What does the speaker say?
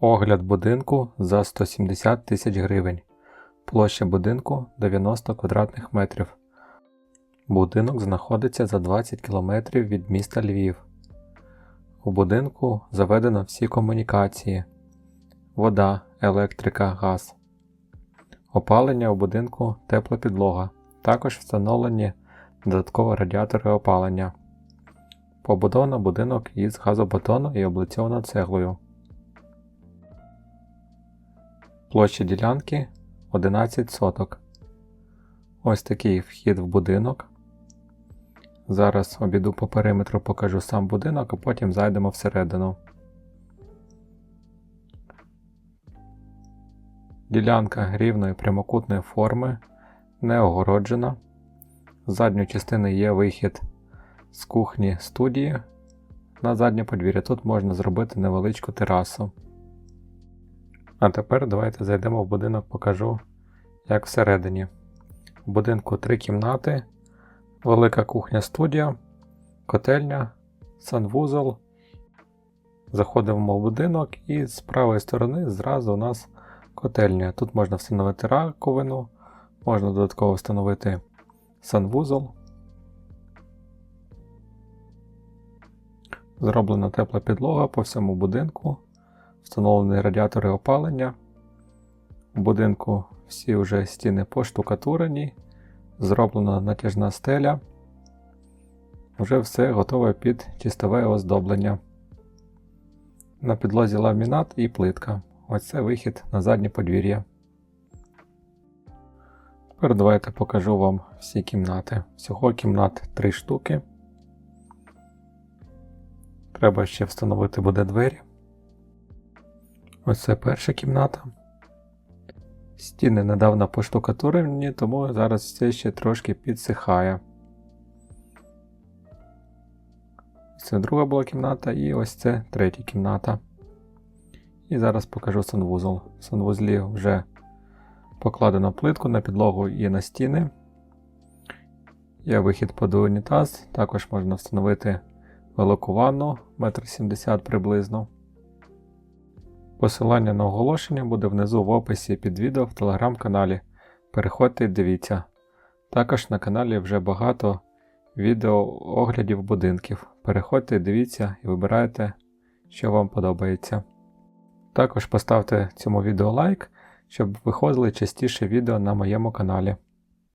Огляд будинку за 170 тисяч гривень. Площа будинку 90 квадратних метрів. Будинок знаходиться за 20 км від міста Львів. У будинку заведено всі комунікації: вода, електрика, газ. Опалення у будинку тепла підлога. Також встановлені додаткові радіатори опалення. Побудовано будинок із газобетону і облицьовано цеглою. Площа ділянки 11 соток. Ось такий вхід в будинок. Зараз обіду по периметру покажу сам будинок, а потім зайдемо всередину. Ділянка рівної прямокутної форми, не огороджена. З задньої частини є вихід з кухні студії на заднє подвір'я. Тут можна зробити невеличку терасу. А тепер давайте зайдемо в будинок, покажу, як всередині. В будинку три кімнати, велика кухня студія, котельня, санвузол. Заходимо в будинок і з правої сторони зразу у нас котельня. Тут можна встановити раковину, можна додатково встановити санвузол. Зроблена тепла підлога по всьому будинку. Встановлені радіатори опалення. У будинку всі вже стіни поштукатурені, зроблена натяжна стеля. Вже все готове під чистове оздоблення. На підлозі ламінат і плитка. Ось це вихід на заднє подвір'я. Тепер давайте покажу вам всі кімнати. Всього кімнат 3 штуки. Треба ще встановити буде двері. Ось це перша кімната. Стіни недавно поштукатурені, тому зараз все ще трошки підсихає. Це друга була кімната, і ось це третя кімната. І зараз покажу санвузол. В санвузлі вже покладено плитку на підлогу і на стіни. Є вихід під унітаз, також можна встановити велику ванну 1,70 м приблизно. Посилання на оголошення буде внизу в описі під відео в телеграм-каналі. Переходьте і дивіться. Також на каналі вже багато відео оглядів будинків. Переходьте, дивіться і вибирайте, що вам подобається. Також поставте цьому відео лайк, щоб виходили частіше відео на моєму каналі.